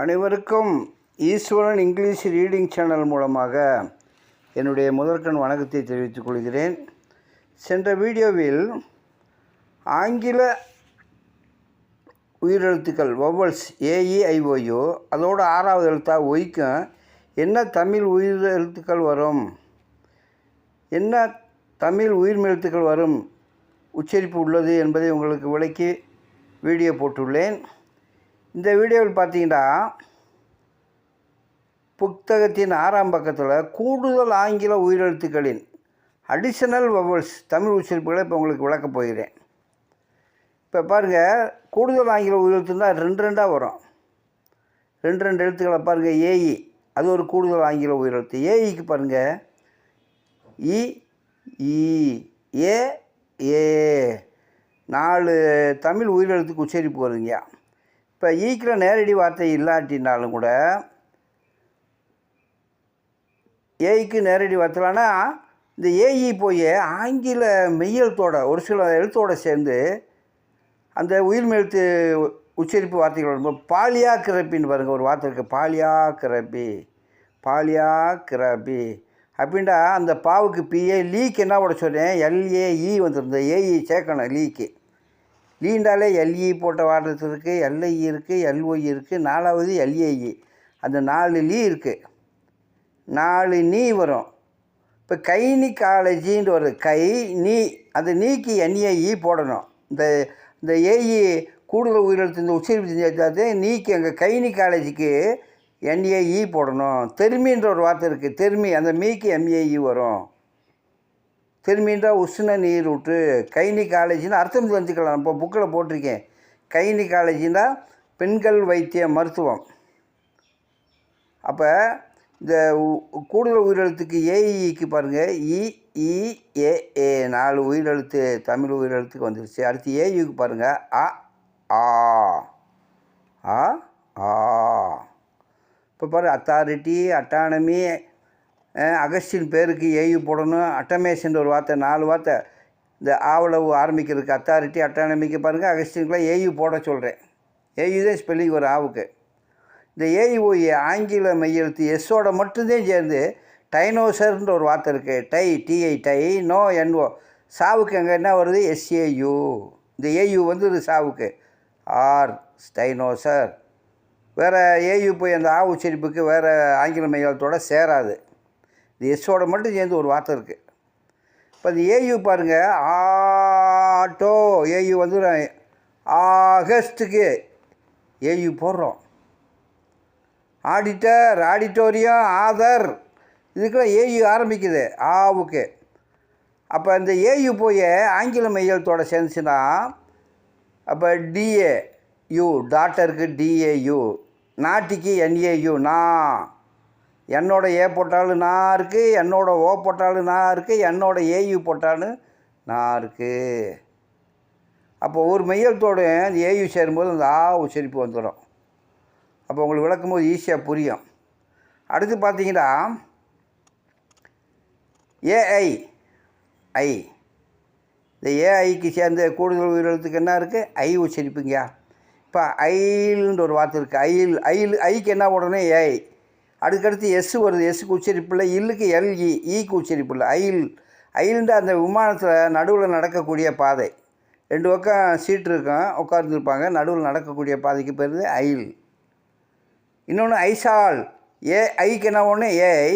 அனைவருக்கும் ஈஸ்வரன் English reading channel மூலமாக என்னுடைய முதற்கண் வணக்கத்தை தெரிவித்துக் கொள்கிறேன். சென்ற வீடியோவில் ஆங்கில உயிரெழுத்துக்கள் வவல்ஸ் ஏஇஐஓயு அதோட ஆறாவது எழுத்தாக ஒய்க்கும் என்ன தமிழ் உயிர் எழுத்துக்கள் வரும்? என்ன தமிழ் உயிர்மெழுத்துக்கள் வரும்? உச்சரிப்பு உள்ளது என்பதை உங்களுக்கு விளக்கி வீடியோ போட்டுள்ளேன். இந்த வீடியோவில் பார்த்தீங்கன்னா புத்தகத்தின் ஆறாம் பக்கத்தில் கூடுதல் ஆங்கில உயிரெழுத்துக்களின் அடிஷனல் வவல்ஸ் தமிழ் உச்சரிப்புகளை இப்போ உங்களுக்கு விளக்கப் போகிறேன். இப்போ பாருங்கள் கூடுதல் ஆங்கில உயிரெழுத்துன்னா ரெண்டு ரெண்டாக வரும். ரெண்டு ரெண்டு எழுத்துக்களை பாருங்கள் ஏஇ அது ஒரு கூடுதல் ஆங்கில உயிரெழுத்து. ஏஇக்கு பாருங்கள் இ e, ஏ ஏ நாலு தமிழ் உயிரெழுத்துக்கு உச்சரிப்பு வருங்கய்யா. இப்போ ஈக்கிற நேரடி வார்த்தை இல்லாட்டினாலும் கூட ஏய்க்கு நேரடி வார்த்தைலானா இந்த ஏஇ போய் ஆங்கில மெய்யெழுத்தோட ஒரு சில எழுத்தோடு சேர்ந்து அந்த உயிர்மெழுத்து உச்சரிப்பு வார்த்தைகள் வரும்போது பாலியா கிரப்பின்னு பாருங்கள் ஒரு வார்த்தை இருக்குது பாலியா கிரபி பாலியா கிரபி. அப்படின்டா அந்த பாவுக்கு பிஏ லீக்கு என்ன விட சொன்னேன்? எல்ஏஇ வந்துருந்த ஏஇ சேர்க்கணும் லீக்கு. லீண்டாலே எல்இ போட்ட வாட்டர்ஸ் இருக்குது எல்ஐ இருக்குது எல்ஒய் இருக்குது நாலாவது எல்ஏஇ அந்த நாலு லீ இருக்குது நாலு நீ வரும். இப்போ கைனி காலேஜின்ற ஒரு கை நீ அந்த நீக்கு என்ஏஇ போடணும். இந்த இந்த ஏஇ கூடுதல் உயிரிழத்து இந்த உச்சரிப்பு செஞ்சாது நீக்கு எங்கள் கைனி காலேஜுக்கு என்ஏஇ போடணும். தெருமின்ற ஒரு வார்த்தை இருக்குது தெருமி அந்த மீக்கு எம்ஏஇ வரும். திரும்பின்றா உஷ்ண நீர் விட்டு கைனி காலேஜின்னு அர்த்தம் தெரிஞ்சுக்கலாம் இப்போ புக்கில் போட்டிருக்கேன். கைனி காலேஜின்னா பெண்கள் வைத்திய மருத்துவம். அப்போ இந்த கூடுதல் உயிரெழுத்துக்கு ஏஇக்கு பாருங்கள் இஇஏஏ e, e, நாலு உயிரெழுத்து தமிழ் உயிரெழுத்துக்கு வந்துருச்சு. அடுத்து ஏயுக்கு பாருங்கள் அ ஆ ஆ ஆ. இப்போ பாரு அத்தாரிட்டி அட்டானமி அகஸ்டின் பேருக்கு ஏயு போடணும். அட்டமேஷன் ஒரு வார்த்தை நாலு வார்த்தை. இந்த ஆவளவு ஆரம்பிக்கிறதுக்கு அத்தாரிட்டி அட்டானமிக்கு பாருங்கள் அகஸ்டினுக்குலாம் ஏயு போட சொல்கிறேன் ஏயு தான் ஸ்பெல்லிங் ஒரு ஆவுக்கு. இந்த ஏஇஓஇ ஆங்கில மையெழுத்து எஸ்ஸோட மட்டும்தான் சேர்ந்து டைனோசர்ன்ற ஒரு வார்த்தை இருக்குது di DI di no NO சாவுக்கு அங்கே என்ன வருது? எஸ்ஏயு இந்த ஏயு வந்து சாவுக்கு. ஆர் ஸ்டைனோசர் வேறு ஏயு போய் அந்த ஆ உச்சரிப்புக்கு வேறு ஆங்கில மையத்தோட சேராது. இந்த எஸ்ஸோட மட்டும் சேர்ந்து ஒரு வார்த்தை இருக்குது இப்போ இந்த ஏயு பாருங்கள் ஆட்டோ. ஏயு வந்து ஆகஸ்ட்டுக்கு ஏயு போடுறோம். ஆடிட்டர் ஆடிட்டோரியம் ஆதர் இதுக்கெல்லாம் ஏயு ஆரம்பிக்குது. ஆவுக்கு. அப்போ இந்த ஏயு போய் ஆங்கில மையத்தோட சேர்ந்துச்சுன்னா அப்போ டிஏ யூ டாக்டருக்கு டிஏயு நாட்டிக்கு என்ஏயு நான். என்னோட ஏ போட்டாலும் நான் இருக்குது என்னோட ஓ போட்டாலும் நான் இருக்குது என்னோட ஏயு போட்டாலும் நான் இருக்குது அப்போ ஒரு மையத்தோடு அந்த ஏயு சேரும்போது அந்த ஆ உச்சரிப்பு வந்துடும். அப்போ உங்களுக்கு விளக்கும் போது ஈஸியாக புரியும். அடுத்து பார்த்தீங்கன்னா ஏஐ ஐ இந்த ஏஐக்கு சேர்ந்த கூடுதல் உயிரெழுத்துக்கு என்ன இருக்குது ஐ உச்சரிப்புங்கயா இப்போ ஐல்ன்ற ஒரு வார்த்தை இருக்குது ஐல் ஐல் ஐக்கு என்ன உடனே ஏஐ அதுக்கடுத்து எஸ் வருது எஸ்ஸுக்கு உச்சரிப்பு இல்லை இல்லுக்கு எல்இ ஈக்கு e, e உச்சரிப்பு இல்லை ஐல் ஐல்ன்ற அந்த விமானத்தில் நடுவில் நடக்கக்கூடிய பாதை. ரெண்டு பக்கம் சீட் இருக்கும் உட்கார்ந்துருப்பாங்க நடுவில் நடக்கக்கூடிய பாதைக்கு பேர் ஐல் இன்னொன்று ஐசால் ஏ ஐக்கு என்ன ஒன்று ஏஐ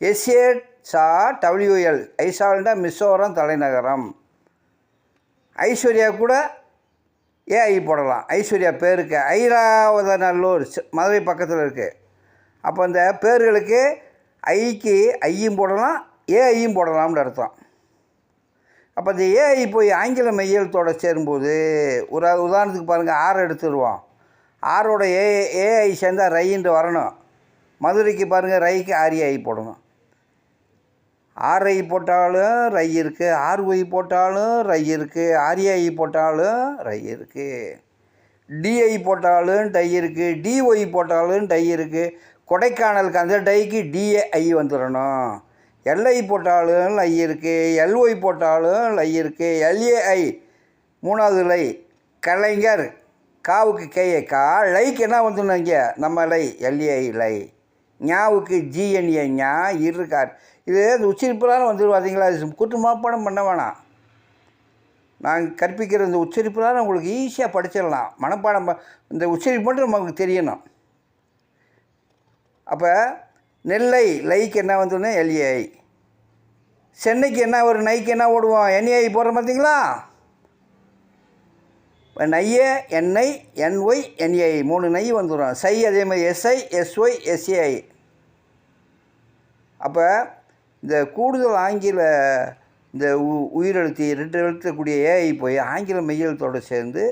எஸ்ஏ சா டபிள்யூஎல் ஐசால்னா மிசோரம் தலைநகரம். ஐஸ்வர்யா கூட ஏஐ போடலாம். ஐஸ்வர்யா பேருக்கு. ஐராவதநல்லூர் சி- மதுரை பக்கத்தில் இருக்குது அப்போ அந்த பேர்களுக்கு ஐக்கு ஐயும் போடலாம் ஏஐயும் போடலாம்னு அர்த்தம். அப்போ இந்த ஏஐ போய் ஆங்கில மெய்யெழுத்தோடு சேரும்போது ஒரு உதாரணத்துக்கு பாருங்கள் ஆறு எடுத்துருவோம். ஆரோட ஏ ஏஐ சேர்ந்தால் ரைன்ட்டு வரணும். மதுரைக்கு பாருங்கள் ரைக்கு ஆரிஐ போடணும். ஆர்ஐ போட்டாலும் ரை இருக்குது ஆர்ஒய் போட்டாலும் ரை இருக்குது ஆர்ஏஐ போட்டாலும் ரை இருக்குது டிஐ போட்டாலும் டை இருக்குது டிஒய் போட்டாலும் டை இருக்குது கொடைக்கானலுக்கு அந்த டைக்கு டிஏஐ வந்துடணும். எல்ஐ போட்டாலும் லை இருக்குது எல்ஒய் போட்டாலும் லை இருக்குது எல்ஏஐ மூணாவது லை கலைஞர் காவுக்கு கேஏ கா லைக்கு என்ன வந்துடணும் இங்கே? நம்ம லை எல்ஏஐ லை ஞாவுக்கு ஜிஎன்ஏ ஞா இருக்கார். இது இந்த உச்சரிப்புலாம் வந்துடும் பார்த்தீங்களா? இது குற்று பண்ண வேணாம். நாங்கள் கற்பிக்கிற இந்த உச்சரிப்புலாம் உங்களுக்கு ஈஸியாக படிச்சிடலாம். மனப்பாடம் ப- இந்த உச்சரிப்பு மட்டும் நமக்கு தெரியணும். அப்போ நெல்லை லைக்கு என்ன வந்தோடனே எல்ஏஐ. சென்னைக்கு என்ன ஒரு நைக்கு என்ன ஓடுவோம்? என்ஏஐ போடுறோம் பார்த்தீங்களா நையே என்ஐ என்ஒய் என்ஏஐ. மூணு நை வந்துடும் சை அதே மாதிரி எஸ்ஐ எஸ்ஒய் எஸ்ஏஐ. அப்போ இந்த கூடுதல் ஆங்கில இந்த உ உயிரெழுத்து ரெண்டு எழுத்தக்கூடிய ஏஐ போய் ஆங்கில மெய்யெழுத்தோடு சேர்ந்து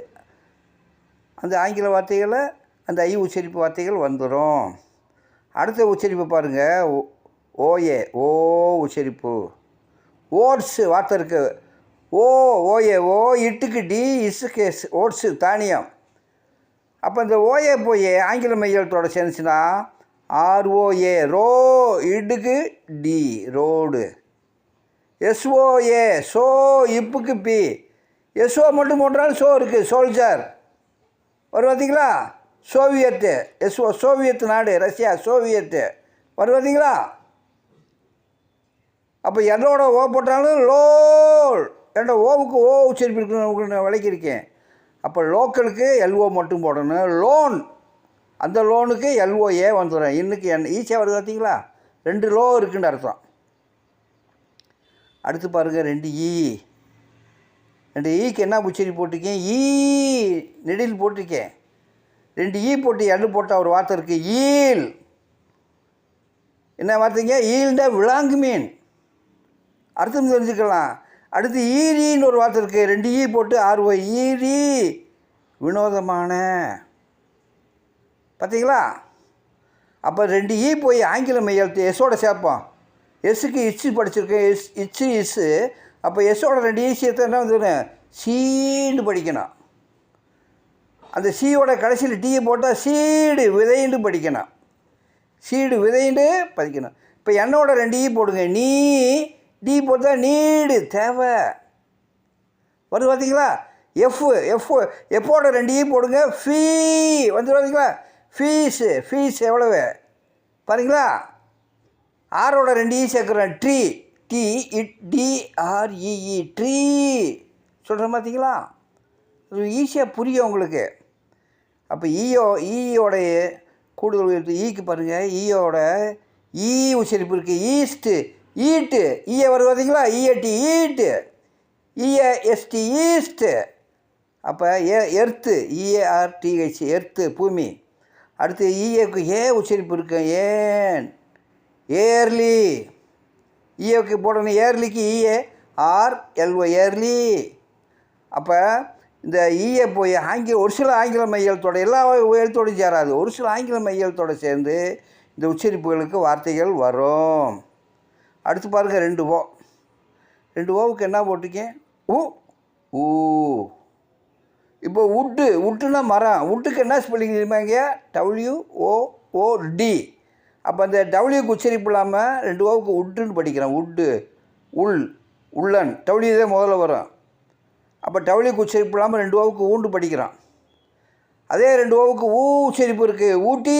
அந்த ஆங்கில வார்த்தைகளை அந்த ஐ உச்சரிப்பு வார்த்தைகள் வந்துடும் அடுத்த உச்சரிப்பு பாருங்கள் ஓ- ஓஏ ஓ உச்சரிப்பு. ஓட்ஸு வார்த்தை இருக்குது ஓ ஓஏ ஓ இட்டுக்கு டி இசுக்கு ஓட்ஸு தானியம். அப்போ இந்த ஓஏ போயே ஆங்கில மையத்தோட சேர்ந்துச்சுன்னா ஆர்ஓஏ ரோ இடுக்கு டி ரோடு. எஸ்ஓஏ சோ இப்புக்கு பி. எஸ்ஓ மட்டும் போட்டாலும் சோ இருக்குது சோல்ஜர். வரும் பார்த்தீங்களா சோவியத்து எஸ்ஓ சோவியத் நாடு ரஷ்யா சோவியத்து. வரும் பார்த்தீங்களா அப்போ என்னோட ஓ போட்டாலும் லோல் என்னோட ஓவுக்கு ஓ உச்சரிப்பு இருக்குன்னு நான் விளக்கியிருக்கேன். அப்போ லோக்கலுக்கு எல்ஓ மட்டும் போடணும். லோன். அந்த லோனுக்கு எல்ஓஏ வந்துடும் இன்னைக்கு என் ஈஸியாக வருது பார்த்தீங்களா ரெண்டு லோ இருக்குன்னு அர்த்தம். அடுத்து பாருங்கள் ரெண்டு ஈ. ரெண்டு ஈக்கு என்ன உச்சரி போட்டிருக்கேன்? ஈ நெடில் போட்டிருக்கேன். ரெண்டு ஈ போட்டு எள்ளு போட்ட ஒரு வார்த்தை இருக்குது ஈல். என்ன வார்த்தைங்க? ஈல்ட விலாங்கு மீன். அர்த்தம் தெரிஞ்சுக்கலாம். அடுத்து ஈரின்னு ஒரு வார்த்தை இருக்குது ரெண்டு ஈ போட்டு ஆர்வ ஈரி. வினோதமான. பார்த்தீங்களா அப்போ ரெண்டு ஈ போய் ஆங்கில மையெழுத்து எஸ்ஸோட சேர்ப்போம். எஸ்ஸுக்கு இச்சு படிச்சிருக்கேன் எஸ் இச்சு இஸ்ஸு அப்போ எஸ்ஸோட ரெண்டு ஈ சேர்த்து என்ன வந்து சீண்டு படிக்கணும். அந்த சீயோட கடைசியில் டீயை போட்டால் சீடு விதைண்டு படிக்கணும். சீடு விதைண்டு பதிக்கணும் இப்போ என்னோட ரெண்டு ஈ போடுங்க. நீ டி போட்டால் நீடு தேவை. வருது பார்த்தீங்களா எஃப் எஃப் எஃப்போட ரெண்டு ஈ போடுங்க. ஃபீ வந்து பார்த்தீங்களா ஃபீஸு ஃபீஸ் எவ்வளவு? பாருங்களா? ஆரோட ரெண்டு e ஈ சேர்க்குறேன். Tree T it TREE tree சொல்கிறேன் பார்த்தீங்களா ஈஸியாக புரியும் உங்களுக்கு. அப்போ ஈயோ ஈயோடைய கூடுதல் ஈக்கு பாருங்கள் ஈயோட ஈ உச்சரிப்பு இருக்குது ஈஸ்ட்டு ஈட்டு. ஈய வருது பார்த்தீங்களா ஈஎட்டி ஈட்டு. ஈய எஸ்டி ஈஸ்ட்டு அப்போ ஏ எர்த்து. இஏஆர்டிஹெச் எர்த்து பூமி. அடுத்து ஈஏக்கு ஏ உச்சரிப்பு இருக்கு. ஏன்? ஏர்லி. ஈஏக்கு போடணும். ஏர்லிக்கு ஈஏ ஆர் எல்ஓ ஏர்லி. அப்போ இந்த ஈஏ போய் ஆங்கில ஒரு சில ஆங்கில மையத்தோட எல்லா எழுத்தோடும் சேராது. ஒரு சில ஆங்கில மையத்தோடு சேர்ந்து இந்த உச்சரிப்புகளுக்கு வார்த்தைகள் வரும். அடுத்து பாருங்கள் ரெண்டு ஓ. ரெண்டு ஓவுக்கு என்ன போட்டிருக்கேன்? உ ஊ. இப்போ உட்டு உட்டுனா மரம். உட்டுக்கு என்ன ஸ்பெல்லிங் தெரியுமாங்க டபிள்யூ ஓ ஓ டி அப்போ அந்த டபிள்யூக்கு உச்சரிப்பு இல்லாமல் ரெண்டு ஓவுக்கு உட்டுன்னு படிக்கிறேன். உட்டு உள் உள்ளன். டபிள்யூ தான் முதல்ல வரும். அப்போ டபிள்யூக்கு உச்சரிப்பு இல்லாமல் ரெண்டு ஓவுக்கு ஊண்டு படிக்கிறான். அதே ரெண்டு ஓவுக்கு ஊ உச்சரிப்பு இருக்குது ஊட்டி.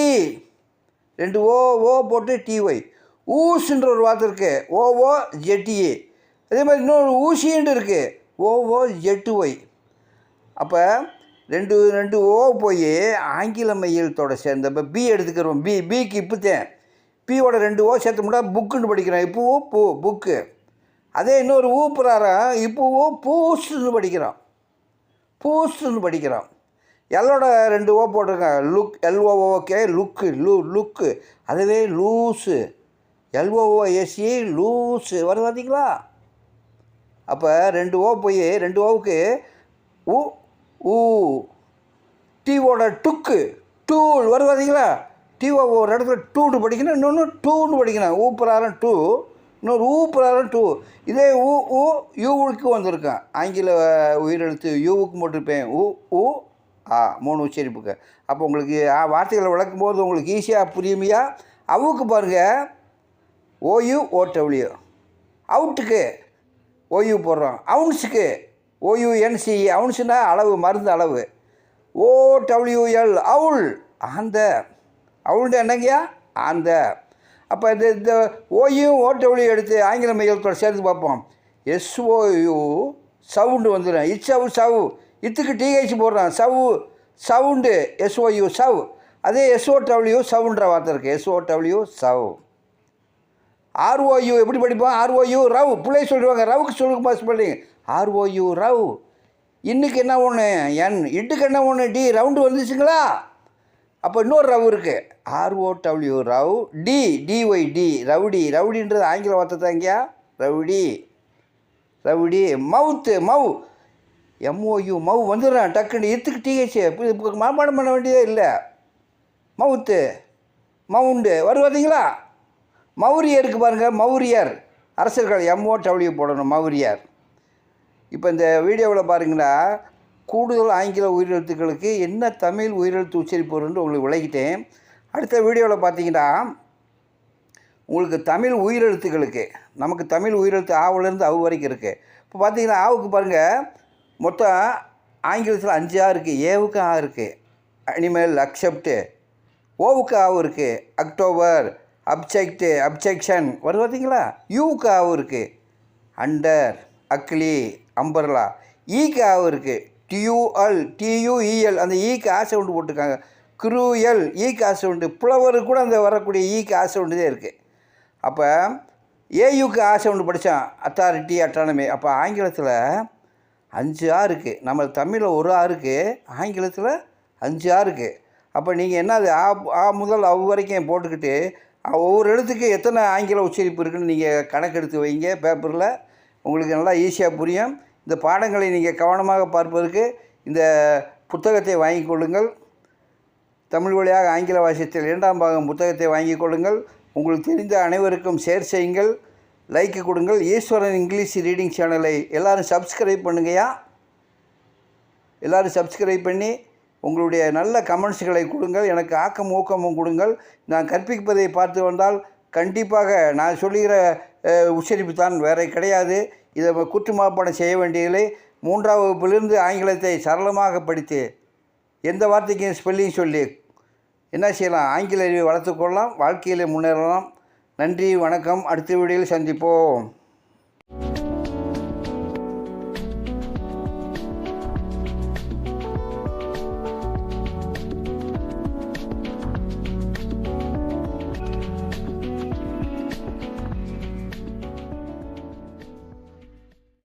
ரெண்டு ஓ ஓ போட்டு டிஒய் ஊசுன்ற ஒரு வார்த்தை இருக்குது ஓ ஓ ஜெட்டிஏ அதே மாதிரி இன்னொரு ஊசின்னு இருக்குது ஓ ஓ ஜெட்டு ஒய். அப்போ ரெண்டு ரெண்டு ஓ போய் ஆங்கில மையத்தோட சேர்ந்த இப்போ பி எடுத்துக்கிறோம். பி பிக்கு இப்போத்தேன். பியோட ரெண்டு ஓ சேர்த்து முடியாது புக்குன்னு படிக்கிறோம் இப்போ ஓ பூ புக்கு அதே இன்னொரு ஊ பிரகாரம் இப்போ ஓ பூஸ்ன்னு படிக்கிறோம் பூஸ்ன்னு படிக்கிறோம் எல்லோட ரெண்டு ஓ போட்டிருங்க look LOOK look lu look. அதுவே லூஸு எல்ஓஓஎஸ்சி லூஸு வருது பார்த்தீங்களா? அப்போ ரெண்டு ஓ போய் ரெண்டு ஓவுக்கு உ ஊ. டீவோட டுக்கு. டூல். வருது பார்த்தீங்களா? டீஓ ஒரு இடத்துல டூன்னு படிக்கணும் இன்னொன்று டூன்னு படிக்கணும். Oo do. இன்னொரு ஊ பிரகாரம் டூ. இதே ஊ ஊ யூவுக்கு வந்திருக்கேன் ஆங்கில உயிரெழுத்து யூவுக்கு போட்டிருப்பேன். ஊ ஊ ஆ மூணு உச்சரிப்புக்கு. அப்போ உங்களுக்கு ஆ, வார்த்தைகளை விளக்கும் போது உங்களுக்கு ஈஸியாக புரியுமையா? அவுக்கு பாருங்கள் ஓயு ஓடபிள்யூ அவுட்டுக்கு ஓயு போடுறோம். அவுன்ஸுக்கு ஓயுஎன்சி அவுன்ஸுனா அளவு மருந்து அளவு. ஓ டபிள்யூஎல் அவுள் ஆந்த அவுள்ட என்னங்கய்யா? ஆந்த அப்போ இந்த இந்த ஓயும் ஓடபிள்யூ எடுத்து ஆங்கில மையத்தோட சேர்த்து பார்ப்போம். எஸ்ஓயு சவுண்டு வந்துடும் இச்சவு சவு இத்துக்கு டிஹெச் போடுறான். சவு சவுண்டு எஸ்ஓயு சவ் அதே எஸ்ஓ டபிள்யூ சவுன்ற வார்த்தை இருக்குது எஸ்ஓ டபிள்யூ சவ் ஆர்ஓயு எப்படி படிப்போம்? ஆர்ஓயு ரவ் பிள்ளை சொல்லுவாங்க. ரவுக்கு சொல்லுங்க பாஸ் பண்ணி. ஆர்ஓயு ரவ் இன்னைக்கு என்ன ஒன்று என் இட்டுக்கு என்ன ஒன்று டி ரவுண்டு வந்துச்சுங்களா? அப்போ இன்னொரு ரவு இருக்குது ROW row D DY D rowdy ரவுடின்றது ஆங்கில வார்த்தை தாங்கயா ரவுடி ரவுடி மவுத்து மவு எம்ஓயு மவு வந்துடுறான் டக்குன்னு இத்துக்கு டிஹெச் இப்போ பண்ண வேண்டியதே இல்லை. மவுத்து மவுண்டு வருவாதீங்களா மௌரியருக்கு பாருங்கள் மௌரியர். அரசர்கள் எம்ஓ டபிள்யூ போடணும் மௌரியர். இப்போ இந்த வீடியோவில் பாருங்கன்னா கூடுதல் ஆங்கில உயிரெழுத்துக்களுக்கு என்ன தமிழ் உயிரெழுத்து உச்சரிப்புன்னு உங்களுக்கு விளக்கிட்டேன். அடுத்த வீடியோவில் பார்த்தீங்கன்னா உங்களுக்கு தமிழ் உயிரெழுத்துக்களுக்கு நமக்கு தமிழ் உயிரெழுத்து ஆவிலேருந்து அவு வரைக்கும் இருக்குது இப்போ பார்த்தீங்கன்னா ஆவுக்கு பாருங்கள் மொத்தம் ஆங்கிலத்தில் அஞ்சு ஆ இருக்குது ஏவுக்கு ஆ இருக்குது அனிமல் அக்செப்டு ஓவுக்கு ஆவு இருக்குது அக்டோபர் அப்செக்ட் அப்செக்ஷன் வருது பார்த்தீங்களா? யூவுக்கு ஆவு இருக்குது அண்டர் அக்லி அம்பர்லா ஈக்கு ஆவு இருக்குது டியூஎல் டியூஇஎல் அந்த ஈக்கு ஆசை உண்டு போட்டிருக்காங்க. குரூஎல் ஈக்கு ஆசை உண்டு புலவர் கூட அந்த வரக்கூடிய e ஈக்கு ஆசை உண்டு இருக்குது அப்போ ஏயுக்கு ஆசை ஒன்று படித்தான் அத்தாரிட்டி அட்டானமி அப்போ ஆங்கிலத்தில் அஞ்சு ஆ இருக்குது நம்ம தமிழில் ஒரு ஆ இருக்குது ஆங்கிலத்தில் அஞ்சு ஆ இருக்குது அப்போ நீங்கள் என்ன அது ஆ ஆ முதல் அவ் வரைக்கும் போட்டுக்கிட்டு ஒவ்வொரு எழுத்துக்கு எத்தனை ஆங்கில உச்சரிப்பு இருக்குன்னு நீங்கள் கணக்கெடுத்து வைங்க பேப்பரில் உங்களுக்கு நல்லா ஈஸியாக புரியும். இந்த பாடங்களை நீங்கள் கவனமாக பார்ப்பதற்கு இந்த புத்தகத்தை வாங்கிக் கொள்ளுங்கள். தமிழ் வழியாக ஆங்கில வாசியத்தில் இரண்டாம் பாகம் புத்தகத்தை வாங்கிக் கொள்ளுங்கள். உங்களுக்கு தெரிந்த அனைவருக்கும் ஷேர் செய்யுங்கள். லைக்கு கொடுங்கள். ஈஸ்வரன் இங்கிலீஷ் ரீடிங் சேனலை எல்லாரும் சப்ஸ்கிரைப் பண்ணுங்கய்யா. எல்லோரும் சப்ஸ்கிரைப் பண்ணி உங்களுடைய நல்ல கமெண்ட்ஸ்களை கொடுங்கள். எனக்கு ஆக்கம் ஊக்கமும் கொடுங்கள். நான் கற்பிப்பதை பார்த்து வந்தால் கண்டிப்பாக நான் சொல்லுகிற உச்சரிப்பு தான். வேறு கிடையாது. இதை குற்று மாப்பாடம் செய்ய வேண்டியதில்லை. மூன்றாம் வகுப்பிலிருந்து ஆங்கிலத்தை சரளமாக படித்து எந்த வார்த்தைக்கும் ஸ்பெல்லிங் சொல்லி என்ன செய்யலாம்? ஆங்கில அறிவை வளர்த்துக்கொள்ளலாம் வாழ்க்கையில் முன்னேறலாம். நன்றி வணக்கம். அடுத்த வீடியோவில் சந்திப்போம்.